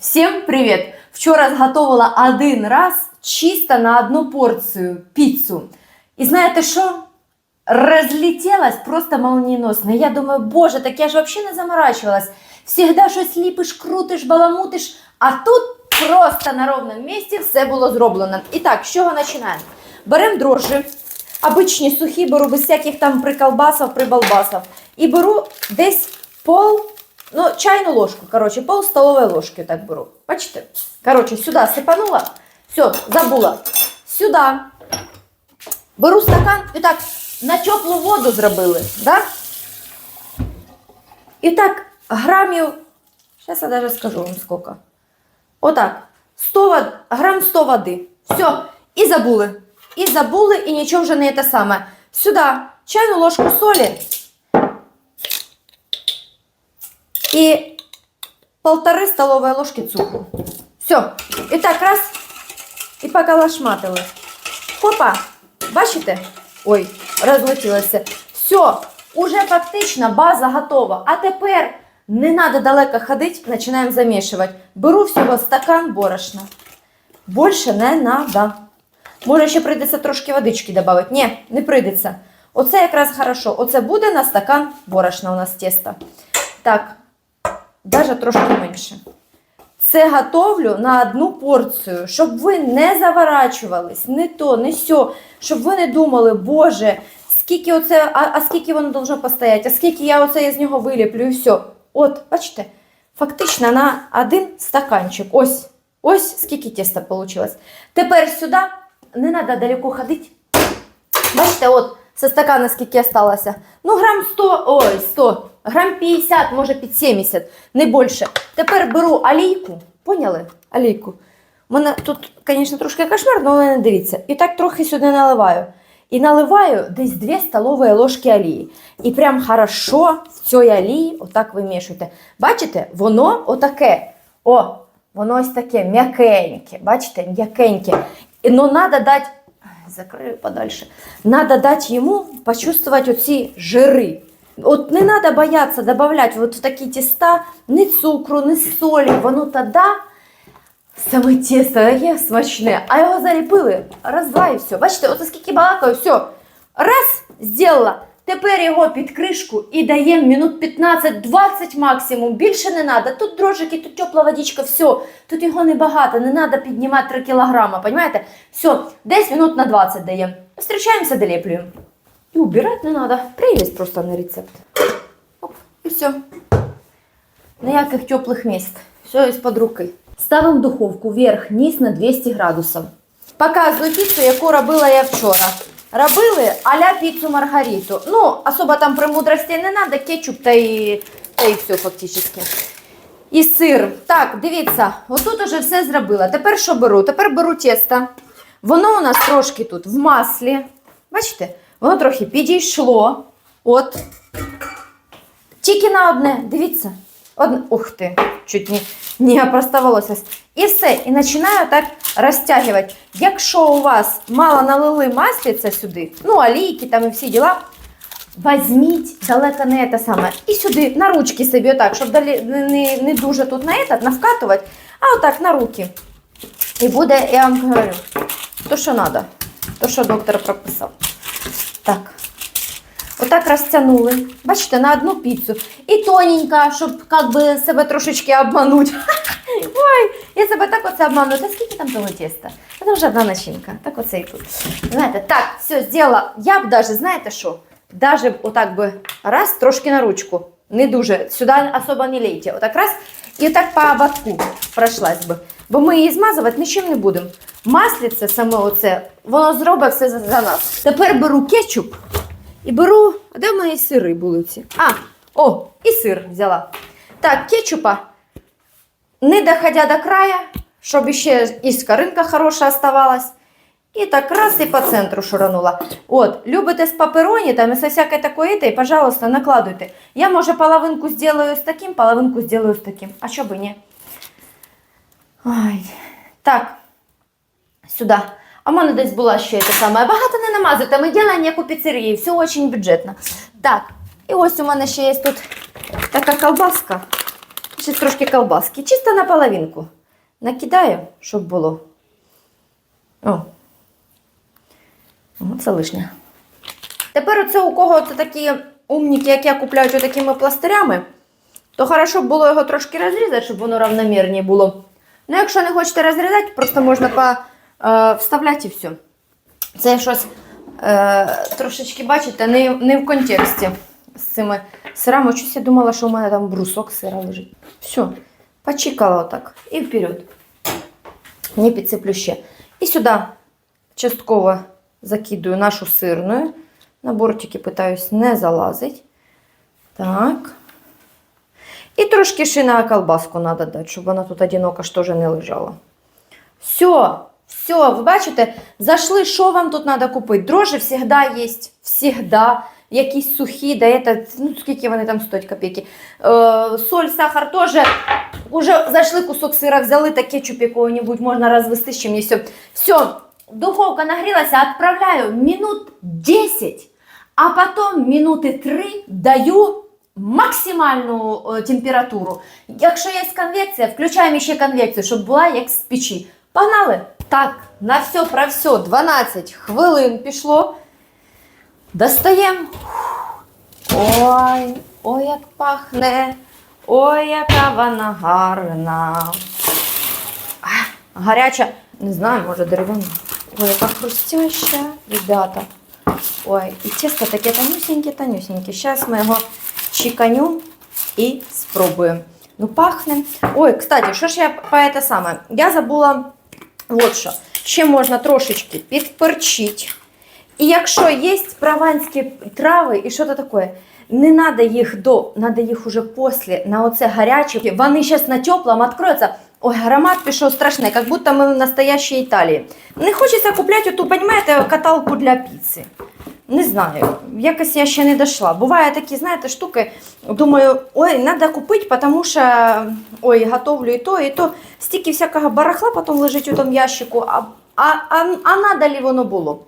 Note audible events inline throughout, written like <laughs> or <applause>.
Всім привіт! Вчора зготовила один раз чисто на одну порцію піцу. І знаєте що? Розлетілась просто молнієносно. Я думаю, боже, так я ж взагалі не заморачувалась. Всегда щось ліпиш, крутиш, баламутиш, а тут просто на ровному місці все було зроблено. І так, з чого починаємо? Беремо дрожжі, обичні сухі, беру без всяких там приколбасів, прибалбасів. І беру десь пол Ну, чайну ложку, короче, пол столовой ложки так беру. Бачите? Короче, сюда сипанула. Все, забула. Сюда. Беру стакан і так на теплу воду зробили. Да? І так, грамів, зараз я даже скажу вам скільки. Отак. 100, вод- грам 100 води. Все. І забули. І забули, і нічого вже не те саме. Сюди чайну ложку солі. И полторы столовые ложки цукру. Все. І так раз і поколошматили. Хопа, бачите? Ой, розлетілося. Все, уже фактично база готова. А тепер не треба далеко ходити, починаємо замішувати. Беру всього стакан борошна. Більше не треба. Може, ще прийдеться трошки водички додати. Ні, не прийдеться. Оце якраз хорошо. Оце буде на стакан борошна у нас тісто. Так, даже трошки менше. Це готовлю на одну порцію, щоб ви не заворачувались, не то, не сьо, щоб ви не думали, Боже, скільки оце, а, а скільки воно должно постояти, а скільки я оце з нього виліплю і все. От, бачите, фактично на один стаканчик. Ось, ось скільки тіста вийшло. Тепер сюди не треба далеко ходити. Бачите, от со стакана скільки осталося. Ну, грам 100, ой, 100, грам 50, може під 70, не більше. Тепер беру олійку. Поняли? Олійку. У мене тут, звісно, трошки кошмар, але не дивіться. І так трохи сюди наливаю. І наливаю десь 2 столові ложки олії. І прям хорошо в цій олії отак вимішуйте. Бачите, воно отаке. О, воно ось таке м'якеньке. Бачите, м'якеньке. Ну, треба дати закрию подальше. Надо дать ему почувствовать оці жири. От не треба боятися додавати от в такі тіста ні цукру, ні солі. Воно тоді саме тісто таке смачне. А його заліпили раз-два і все. Бачите, от скільки балакаю, все. Раз, зробила. Тепер його під кришку і даємо минут 15-20 максимум. Більше не треба. Тут дрожжики, тут тепла водичка, все. Тут його небагато, не треба піднімати 3 кілограма, понимаете? Все, десь минут на 20 даємо. Встречаємося, долеплюємо. І убирати не треба. Прелесть просто на рецепт. Оп, і все. Ніяких теплих місць. Все із-під руки. Ставимо духовку вверх-низ на 200 градусів. Показую піцу, яку робила я вчора. Робили а-ля піцу Маргариту. Ну, особо там премудростей не треба, кетчуп та і, та і все фактично. І сир. Так, дивіться, отут уже все зробила. Тепер що беру? Тепер беру тісто. Воно у нас трошки тут в маслі. Бачите? Воно трохи підійшло. От. Тільки на одне, дивіться. Одне. Ух ти, чуть не, не опроставалося. І все. І починаю так розтягувати. Якщо у вас мало налили маслиця сюди, ну, олійки там і всі діла, Візьміть далеко не те саме. І сюди на ручки собі, отак, щоб далі не, не дуже тут на этот, навкатувати, а отак на руки. І буде, я вам говорю, то, що треба, то, що доктор прописав. Так. Отак розтягнули. Бачите, на одну піцу. І тоненько, щоб как би, себе трошечки обманути. <laughs> Ой, я себе так оце обманую. Та скільки там того теста? Та Там вже одна начинка. Так оце і тут. Знаєте, так, все, зробила. Я б даже, знаєте що? Даже отак би раз, трошки на ручку. Не дуже. Сюди особо не лейте. Отак раз. І так по ободку пройшлась би. Бо ми її змазувати нічим не будемо. Масліце саме оце, воно зробить все за, нас. Тепер беру кетчуп і беру. А де в мої сири були ці? А, о, і сир взяла. Так, кетчупа, не доходя до края, щоб ще і скоринка хороша оставалась. І так раз і по центру шуранула. От, любите з папероні там і со всякой такої этой, пожалуйста, накладуйте. Я, може, половинку сделаю з таким, половинку сделаю з таким. А що би ні? Ой. Так, сюди. А в мене десь була ще те саме. Багато не намазуйте, ми ділаємо як у піцерії, все дуже бюджетно. Так, і ось у мене ще є тут така колбаска. ще трошки колбаски. Чисто на половинку. Накидаю, щоб було. О. Це лишнє. Тепер оце у кого це такі умніки, як я купляють отакими пластирями, то хорошо було його трошки розрізати, щоб воно равномірні було. Ну, якщо не хочете розрізати, просто можна по, е, вставляти і все. Це щось е, трошечки, бачите, не, не в контексті з цими сирами. Щось я думала, що у мене там брусок сира лежить. Все, почікала отак і вперед. Не підсиплю ще. І сюди частково закидую нашу сирну. На бортики питаюсь не залазить. Так. І трошки ще на колбаску треба дати, щоб вона тут одинока ж теж не лежала. Все, все, ви бачите, зайшли, що вам тут треба купити? Дрожжі завжди є, завжди. Якісь сухі, да это, ну скільки вони там стоять копійки. Е, соль, сахар теж. Уже зайшли кусок сира, взяли та кетчуп якого-нибудь, можна розвести з чимось. Все. все, духовка нагрілася, відправляю минут 10, а потім минути 3 даю максимальну е, температуру. Якщо є конвекція, включаємо ще конвекцію, щоб була як з печі. Погнали! Так, на все про все 12 хвилин пішло. Достаємо. Ой, ой, як пахне, ой, яка вона гарна. А, гаряча, не знаю, може дерев'яна. Ой, яка хрустяща, ребята. Ой, і тесто таке тонюсеньке. Зараз ми його чеканю і спробуємо. Ну, пахне. Ой, кстати, що ж я по це саме? Я забула от що. Ще можна трошечки підперчити. І якщо є прованські трави і що то таке, не треба їх до, треба їх уже після, на оце гаряче. Вони зараз на теплому відкриються. Ой, аромат пішов страшний, як будто ми в настоящій Італії. Не хочеться купляти оту, розумієте, каталку для піци. Не знаю, якось я ще не дійшла. Буває такі, знаєте, штуки, думаю, ой, треба купити, тому що ой, готовлю і то, і то. Стільки всякого барахла потім лежить у тому ящику, а, а, а, а надо воно було?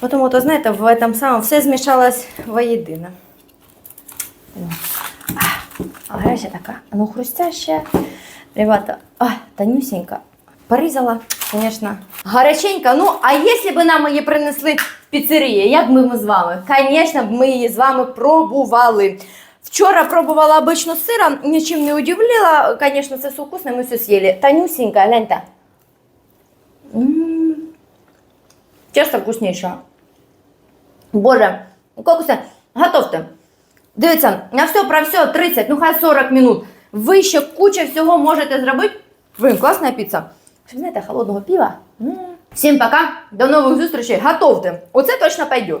Потому то, знаєте, в этом самом все змішалось воєдино. А гаряча така, ну хрустяща. Ребята, а, тонюсенька. Порізала, звісно, гаряченька. Ну, а якщо б нам її принесли в піцерії, як би ми з вами? Звісно, ми її з вами пробували. Вчора пробувала обично з нічим не удивила. Звісно, це все вкусно, ми все з'їли. Тонюсенька, гляньте. М. Тесто вкусніше. Боже, як? Готовте. Дивіться, на все про все 30, ну хай 40 минут. Ви ще куча всього можете зробити. Блин, класна піца. Знаєте, холодного пива. М. Всім пока, до нових зустрічей. Готовте. Оце точно пойде.